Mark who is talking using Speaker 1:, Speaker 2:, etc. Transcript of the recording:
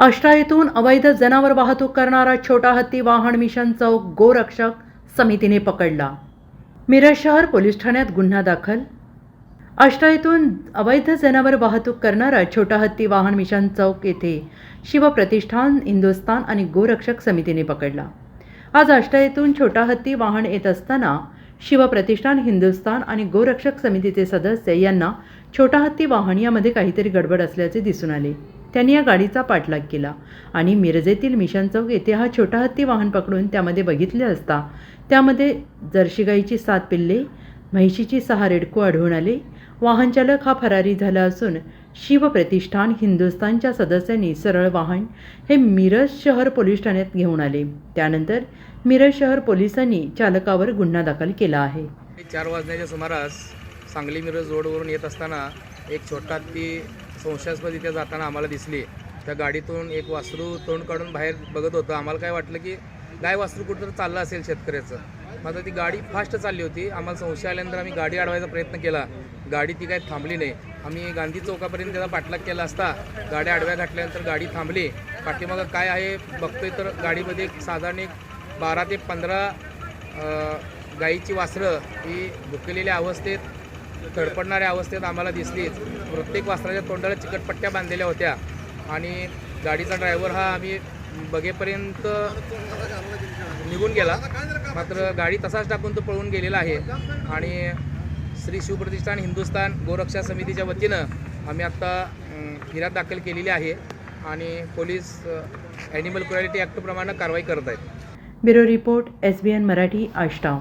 Speaker 1: आष्टा येथून अवैध जनावर वाहतूक करणारा छोटा हत्ती वाहन मिशन चौक गोरक्षक समितीने पकडला. मिरज शहर पोलीस ठाण्यात गुन्हा दाखल. आष्टा येथून अवैध जनावर वाहतूक करणारा छोटा हत्ती वाहन मिशन चौक येथे शिवप्रतिष्ठान हिंदुस्तान आणि गोरक्षक समितीने पकडला. आज आष्टा येथून छोटा हत्ती वाहन येत असताना शिवप्रतिष्ठान हिंदुस्तान आणि गोरक्षक समितीचे सदस्य यांना छोटा हत्ती वाहन यामध्ये काहीतरी गडबड असल्याचे दिसून आले. त्यांनी या गाडीचा पाठलाग केला. आणि मिरजेतील मिशन चौक येथे हा छोटा हत्ती वाहन पकडून त्यामध्ये बघितले असता त्यामध्ये जर्शीगाईची सात पिल्ले म्हैशीची सहा रेडको आढळून आले. वाहनचालक हा फरारी झाला असून शिवप्रतिष्ठान हिंदुस्थानच्या सदस्यांनी सरळ वाहन हे मिरज शहर पोलीस ठाण्यात घेऊन आले. त्यानंतर मिरज शहर पोलिसांनी चालकावर गुन्हा दाखल केला आहे.
Speaker 2: चार वाजण्याच्या सुमारास सांगली मिरज रोडवरून येत असताना एक छोटा ती संशयास्पद इथे जाताना आम्हाला दिसली. त्या गाडीतून एक वासरू तोंड काढून बाहेर बघत होतं. आम्हाला काय वाटलं की गाय वासरू कुठं चाललं असेल शेतकऱ्याचं. मात्र ती गाडी फास्ट चालली होती. आम्हाला संशय आल्यानंतर आम्ही गाडी अडवायचा प्रयत्न केला. गाडी ती काय थांबली नाही. आम्ही गांधी चौकापर्यंत त्याचा पाठलाग केला असता. गाड्या आडव्या घातल्यानंतर गाडी थांबली. पाठीमागं काय आहे बघतोय तर गाडीमध्ये साधारण एक बारा ते पंधरा गाईची वासरं ही भुकलेल्या अवस्थेत तडपडणाऱ्या अवस्थेत आम्हाला दिसलीच. प्रत्येक वासराच्या तोंडाला चिकटपट्ट्या बांधलेल्या होत्या. आणि गाडीचा ड्रायव्हर हा आम्ही बघेपर्यंत निघून गेला. मात्र गाडी तसाच टाकून तो पळून गेलेला आहे. आणि श्री शिवप्रतिष्ठान हिंदुस्थान गोरक्षा समितीच्या वतीनं आम्ही आत्ता फिर्याद दाखल केलेली आहे. आणि पोलीस ॲनिमल क्रुएलिटी ॲक्टप्रमाणे कारवाई करत आहेत.
Speaker 1: Bureau report S B N Marathi आष्टाव